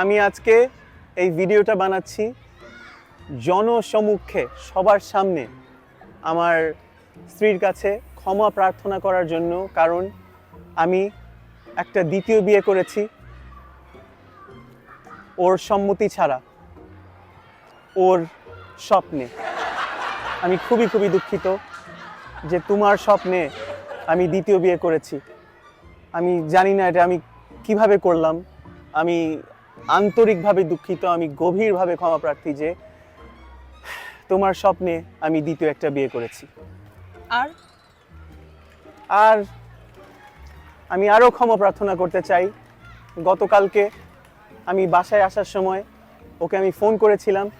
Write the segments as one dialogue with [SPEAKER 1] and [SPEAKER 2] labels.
[SPEAKER 1] আমি আজকে এই ভিডিওটা বানাচ্ছি জনসমুখে সবার সামনে আমার স্ত্রীর কাছে ক্ষমা প্রার্থনা করার জন্য, কারণ আমি একটা দ্বিতীয় বিয়ে করেছি। ওর সম্মতি ছাড়া, ওর স্বপ্নে। আমি খুবই খুবই দুঃখিত যে তোমার স্বপ্নে আমি দ্বিতীয় বিয়ে করেছি। আমি জানি না এটা আমি কীভাবে করলাম। আমি আন্তরিকভাবে দুঃখিত আমি গভীরভাবে ক্ষমা প্রার্থী যে তোমার স্বপ্নে আমি দ্বিতীয় একটা বিয়ে করেছি।
[SPEAKER 2] আর?
[SPEAKER 1] আর আমি আরও ক্ষমা প্রার্থনা করতে চাই। গতকালকে আমি বাসায় আসার সময় ওকে আমি ফোন করেছিলাম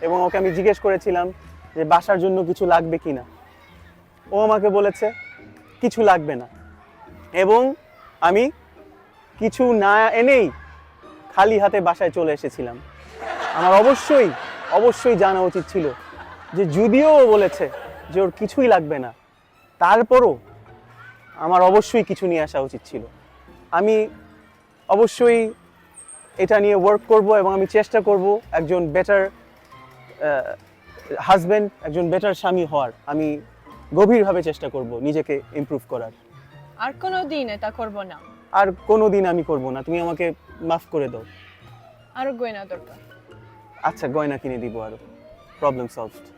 [SPEAKER 1] এবং ওকে আমি জিজ্ঞেস করেছিলাম যে বাসার জন্য কিছু লাগবে কি না ও আমাকে বলেছে কিছু লাগবে না। এবং আমি কিছু না এনেই খালি হাতে বাসায় চলে এসেছিলাম। আমার অবশ্যই অবশ্যই জানা উচিত ছিল যে যদিও ও বলেছে যে ওর কিছুই লাগবে না, তারপরও আমার অবশ্যই কিছু নিয়ে আসা উচিত ছিল। আমি অবশ্যই এটা নিয়ে ওয়ার্ক করব এবং আমি চেষ্টা করব একজন বেটার হাজব্যান্ড একজন বেটার স্বামী হওয়ার। আমি গভীরভাবে চেষ্টা করব নিজেকে ইমপ্রুভ করার।
[SPEAKER 2] আর কোনো দিন এটা করব না।
[SPEAKER 1] আর কোনো দিন আমি করব না। তুমি আমাকে মাফ করে দাও।
[SPEAKER 2] আরও গয়না দরকার।
[SPEAKER 1] আচ্ছা গয়না কিনে দিব আরও। Problem solved